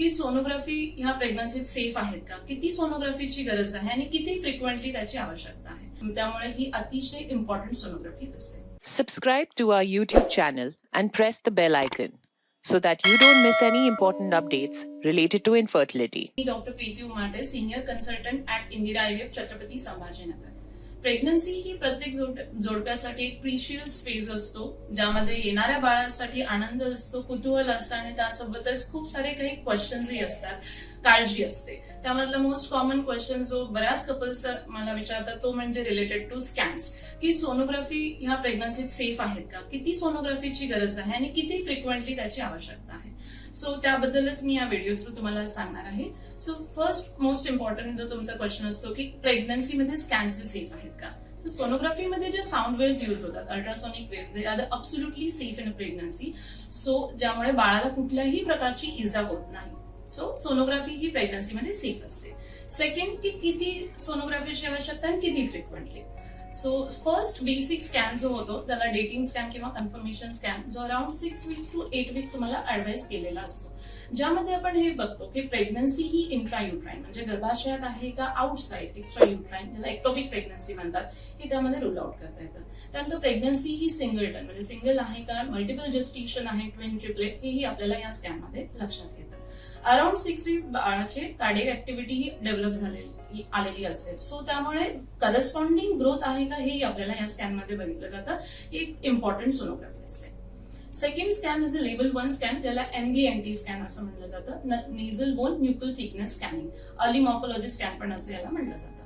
की सोनोग्राफी ह्या प्रेग्नन्सीत सेफ आहेत का? किती सोनोग्राफीची गरज आहे आणि किती फ्रिक्वेंटली त्याची आवश्यकता आहे? त्यामुळे ही अतिशय इम्पॉर्टंट सोनोग्राफी असते. Subscribe to our YouTube channel and press the bell icon so that you don't miss any important updates related to infertility. Doctor Preeti Umate senior consultant at Indira IVF Chhatrapati Sambhajinagar. Pregnancy ही प्रत्येक जोड- जोडप्यासाठी एक precious phase असतो ज्यामध्ये येणाऱ्या बाळासाठी आनंद असतो कुतूहल असतं आणि त्यासोबतच खूप सारे काही क्वेश्चन्सही असतात. काळजी असते. त्यामधला मोस्ट कॉमन क्वेश्चन जो बऱ्याच कपल्स मला विचारतात तो म्हणजे रिलेटेड टू स्कॅन्स की सोनोग्राफी ह्या प्रेग्नन्सीत सेफ आहेत का? किती सोनोग्राफीची गरज आहे आणि किती फ्रिक्वेंटली त्याची आवश्यकता आहे? सो त्याबद्दलच मी या व्हिडिओ थ्रू तुम्हाला सांगणार आहे. सो फर्स्ट मोस्ट इम्पॉर्टंट जो तुमचा क्वेश्चन असतो की प्रेग्नन्सीमध्ये स्कॅन्स हे सेफ आहेत का? सो सोनोग्राफीमध्ये जे साऊंड वेव्स यूज होतात ultrasonic waves they are the absolutely safe in pregnancy so ज्यामुळे बाळाला कुठल्याही प्रकारची इजा होत नाही. सो सोनोग्राफी ही प्रेग्नन्सीमध्ये सेफ असते. सेकंड की किती सोनोग्राफीची आवश्यकता आणि किती frequently so first basic scan जो होतो त्याला डेटिंग स्कॅन किंवा कन्फर्मेशन स्कॅन जो around six weeks to eight weeks तुम्हाला ऍडवाइस केलेला असतो. ज्यामध्ये आपण हे बघतो की प्रेग्नन्सी ही इंट्रा युट्राईन म्हणजे गर्भाशयात आहे का आउटसाइड एक्स्ट्रा युट्राईन ज्याला एक्टोपिक प्रेग्नन्सी म्हणतात हे त्यामध्ये रूल आउट करता येतं. त्यानंतर प्रेग्नन्सी ही सिंगल टन म्हणजे सिंगल आहे का मल्टिपल जस्टिशन आहे ट्विन ट्रिपलेट हेही आपल्याला या स्कॅनमध्ये लक्षात येतं. अराउंड सिक्स वीक्स बाळाचे कार्डिक ऍक्टिव्हिटी ही डेव्हलप झालेली आलेली असते. सो त्यामुळे करस्पॉन्डिंग ग्रोथ आहे का हेही आपल्याला या स्कॅनमध्ये बघितलं जातं. ही एक इम्पॉर्टंट सोनोग्राफी असते. Second scan is a level one scan ज्याला एनबीएनटी स्कॅन असं म्हटलं जातं. Nasal bone nuchal thickness scanning early morphology scan पण असं याला म्हटलं जातं.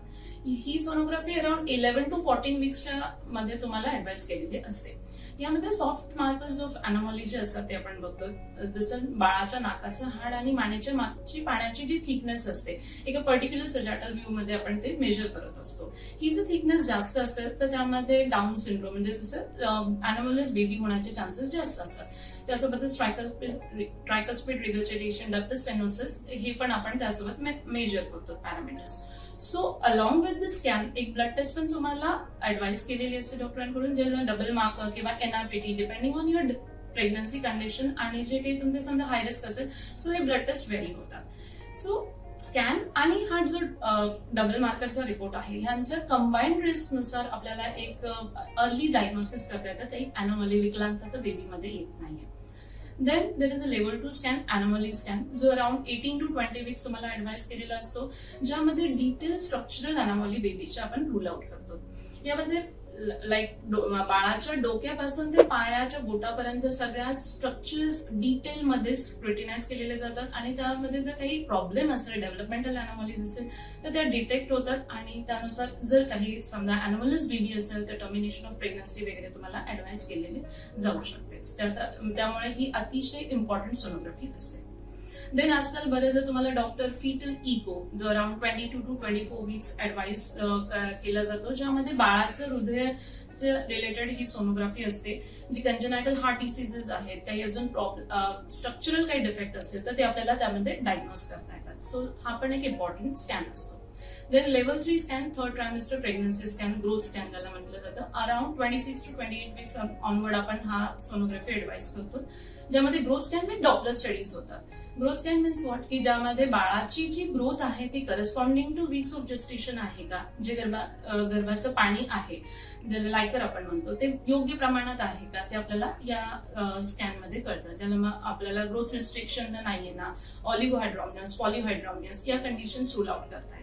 ही sonography around eleven to fourteen वीक्सच्या मध्ये तुम्हाला ऍडवाइस केलेली असते. यामध्ये सॉफ्ट मार्कर्स ऑफ अनॉमॉली जे असतात ते आपण बघतो जसं बाळाच्या नाकाचं हाड आणि मानेच्या मागची पाण्याची जी थिकनेस असते एका पर्टिक्युलर सजाटल व्ह्यू मध्ये आपण ते मेजर करत असतो. ही जर थिकनेस जास्त असेल तर त्यामध्ये डाऊन सिंड्रोम म्हणजे जसं अनोमलस बेबी होण्याचे चान्सेस जास्त असतात. त्यासोबतच ट्रायकस्पीड रिगर्जेटेशन डक्टस पेनोसिस हे पण आपण त्यासोबत मेजर करतो parameters so along with the scan एक ब्लड टेस्ट पण तुम्हाला ऍडवाइस केलेली असते डॉक्टरांकडून जे डबल मार्क किंवा NRPT depending on your pregnancy condition आणि जे काही तुमचे समजा हाय रिस्क असेल सो हे ब्लड टेस्ट व्हेरी होतात. सो स्कॅन आणि हा जो डबल मार्करचा रिपोर्ट आहे ह्यांच्या कंबाईंड रिस्कनुसार आपल्याला एक अर्ली डायग्नोसिस करता येतं. काही अॅनोमली विकलांगता बेबीमध्ये येत नाहीये. Then there is a level two scan anomaly scan जो around eighteen to twenty weeks तुम्हाला ऍडवाइस केलेला असतो ज्यामध्ये डिटेल स्ट्रक्चरल अॅनॉमली बेबीचे आपण रूल आउट करतो. यामध्ये लाईक बाळाच्या डोक्यापासून ते पायाच्या बोटापर्यंत सगळ्या स्ट्रक्चर्स डिटेलमध्ये स्क्रुटिनाइज केलेले जातात आणि त्यामध्ये जर काही प्रॉब्लेम असेल डेव्हलपमेंटल अॅनोमलीज असेल तर त्या डिटेक्ट होतात आणि त्यानुसार जर काही समजा अॅनोमलस बेबी असेल तर टर्मिनेशन ऑफ प्रेग्नन्सी वगैरे तुम्हाला ऍडवाइस केलेले जाऊ शकते. त्याचा त्यामुळे ही अतिशय इम्पॉर्टंट सोनोग्राफी असते. देन आजकाल बरेच तुम्हाला डॉक्टर फिटल इको जो around twenty two to twenty four weeks advise केला जातो ज्यामध्ये बाळाचं हृदयाचे रिलेटेड ही सोनोग्राफी असते जी कंजनायटल हार्ट डिसिजेस आहेत काही अजून स्ट्रक्चरल काही डिफेक्ट असेल तर ते आपल्याला त्यामध्ये डायग्नोज करता येतात. सो हा पण एक इम्पॉर्टंट स्कॅन असतो. Then level three scan third trimester pregnancy scan growth scan ज्याला म्हटलं जातं. Around twenty six to twenty eight weeks onward आपण हा सोनोग्राफी ऍडवाइस करतो. ज्यामध्ये ग्रोथ स्कॅन म्हणजे डॉपलर स्टडीज होतात. ग्रोथ स्कॅन मीन्स वॉट की ज्यामध्ये बाळाची जी ग्रोथ आहे ती corresponding to weeks of gestation आहे का? जे गर्भा गर्भाचं पाणी आहे. ज्याला लायकर आपण म्हणतो. ते योग्य प्रमाणात आहे का? ते आपल्याला या स्कॅनमध्ये कळतं. ज्याला मग आपल्याला ग्रोथ रिस्ट्रिक्शन तर नाहीये ना. ऑलिगोहायड्रॉमियस पॉलिहायड्रॉमियस या कंडिशन्स रूल आउट करता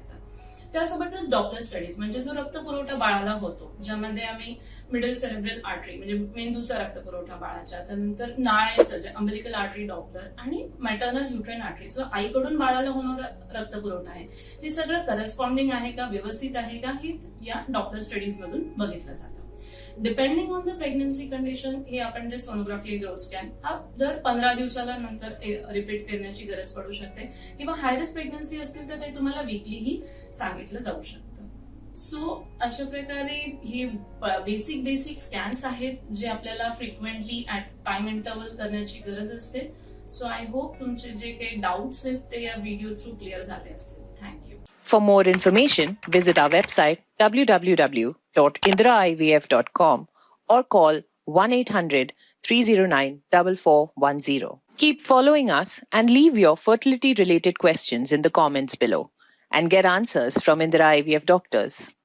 त्यासोबतच डॉक्टर स्टडीज म्हणजे जो रक्त पुरवठा बाळाला होतो ज्यामध्ये आम्ही मिडल सेरेब्रल आर्टरी म्हणजे मेंदूचा रक्त पुरवठा बाळाच्या त्यानंतर नाळ्याचं जे अम्बिलिकल आर्टरी डॉक्टर आणि मॅटर्नल युट्रेन आर्टरी जो आईकडून बाळाला होणारा रक्तपुरवठा आहे हे सगळं करस्पॉन्डिंग आहे का व्यवस्थित आहे का हे या डॉक्टर स्टडीज मधून बघितलं जातं. Depending on the pregnancy condition हे आपण जे सोनोग्राफी ग्रोथ स्कॅन हा दर पंधरा दिवसाला नंतर रिपीट करण्याची गरज पडू शकते. किंवा हायरिस्क प्रेग्नन्सी असतील तर ते तुम्हाला विकलीही सांगितलं जाऊ शकतं. सो अशा प्रकारे हे बेसिक बेसिक स्कॅन्स आहेत जे आपल्याला फ्रिक्वेंटली ऍट टाइम इंटरवल करण्याची गरज असते. सो आय होप तुमचे जे काही डाऊट्स आहेत ते या व्हिडिओ थ्रू क्लिअर झाले असतील. Thank you For more information, visit our website www.indraivf.com or call 1 800 309 4410. Keep following us and leave your fertility related questions in the comments below and get answers from Indira IVF doctors.